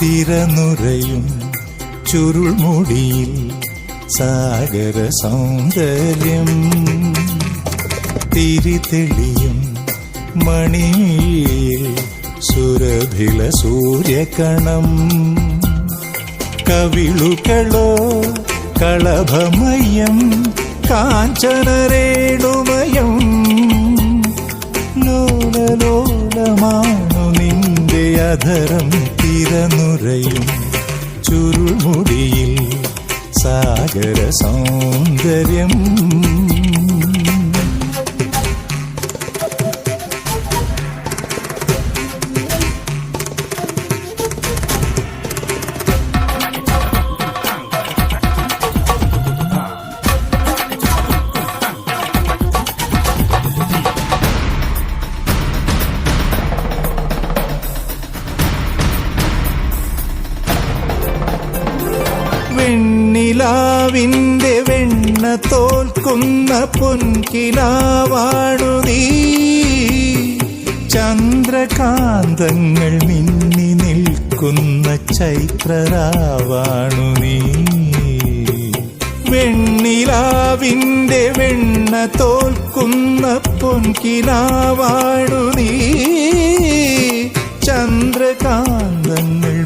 തിരനുറയും ചുരുൾമുടിയിൽ സാഗര സൗന്ദര്യം തിരിതെളിയും മണിയിൽ സുരഭില സൂര്യകണം. കവിളുകളോ കളഭമയം കാഞ്ചനരേണുമയം. ലോലലോലമാണു നിന്റെ അധരം തിരനുരയും. ചുരുൾമുടിയിൽ സാഗര സൗന്ദര്യം. വെണ്ണിലാവിന്റെ വെണ്ണ തോൽക്കുന്ന പൊൻകിലാവാണു നീ. ചന്ദ്രകാന്തങ്ങൾ മിന്നി നിൽക്കുന്ന ചൈത്രരാവാണു നീ. വെണ്ണിലാവിന്റെ വെണ്ണ തോൽക്കുന്ന പൊൻകിലാവാണു നീ. ചന്ദ്രകാന്തങ്ങൾ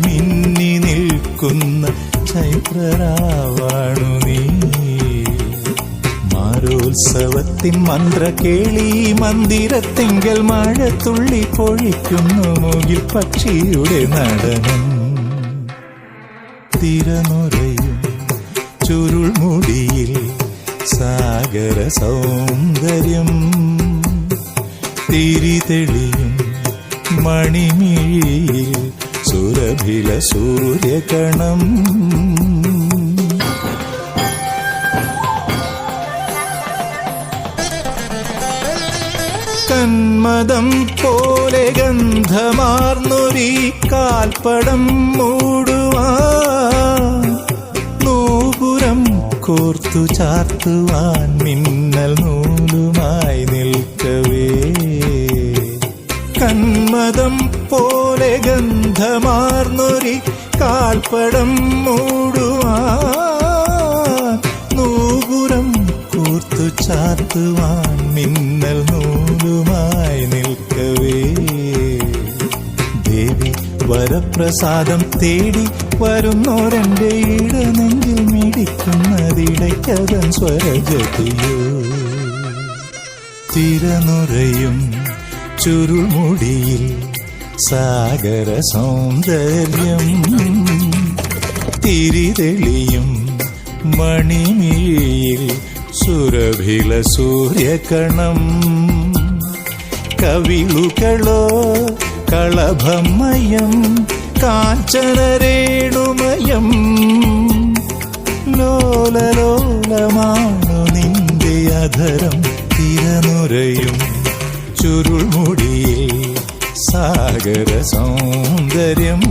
നിൽക്കുന്ന ചൈത്രരാവാണു നീ. മാരോത്സവത്തിൻ മന്ത്ര കേളി മന്ദിരത്തിങ്കൽ മഴത്തുള്ളി പൊഴിക്കുന്നു മുകിൽ പക്ഷിയുടെ നടനം. തിരനുറയും ചുരുൾമുടിയിൽ സാഗര സൗന്ദര്യം. തിരിതെളിയും മണിമിഴിയിൽ സുരഭില സൂര്യകണം. കന്മദം പോലെ ഗന്ധമാർന്നൊരി കാൽപ്പടം മൂടുവാൻ നൂപുരം കോർത്തു ചാർത്തുവാൻ മിന്നൽ നൂലുമായി കന്മദം പോലെ ഗന്ധമാർന്നൊരി കാൽപ്പടം മൂടുവാ നൂപുരം കൂർത്തു ചാർത്തുവാൻ മിന്നൽ നൂലുമായി നിൽക്കവേ. ദേവി വരപ്രസാദം തേടി വരുന്നോരെന്റെ ഇടനെഞ്ചിൽ മിടിക്കുന്നതിടയ്ക്കതൻ സ്വരജതിയോ തിരനുറയും ചുരുൾമുടിയിൽ സാഗര സൗന്ദര്യം തിരിതെളിയും മണിമിഴിയിൽ സുരഭില സൂര്യകണം. കവിളുകളോ കളഭമയം കാഞ്ചനരേണുമയം. ലോലലോലമാണു നിന്റെ അധരം തിരനുറയും ചുരുൾമുടിയിൽ സാഗര സൗന്ദര്യം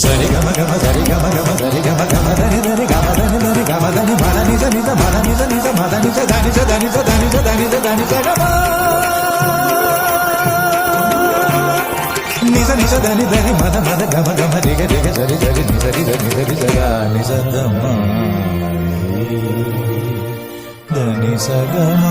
സരി ഗമ ഗമ സരി ഗമ ഗമ സരി ഗമ ഗമ ഗമ ധനി ധനി ഗമ ധനി മല നിജ മല നിജ നിജ മല നിജ ധനി ജ ധനി ജ ധനി ജ ധനി ജ ധനി ജ ഗമ നിജ നിജ ധനി ധനി മല മല ഗമ ഗമ സരി സരി നിജ രിജ നിജ രിജ ഗ നിജ ഗമ ധനി സഗമ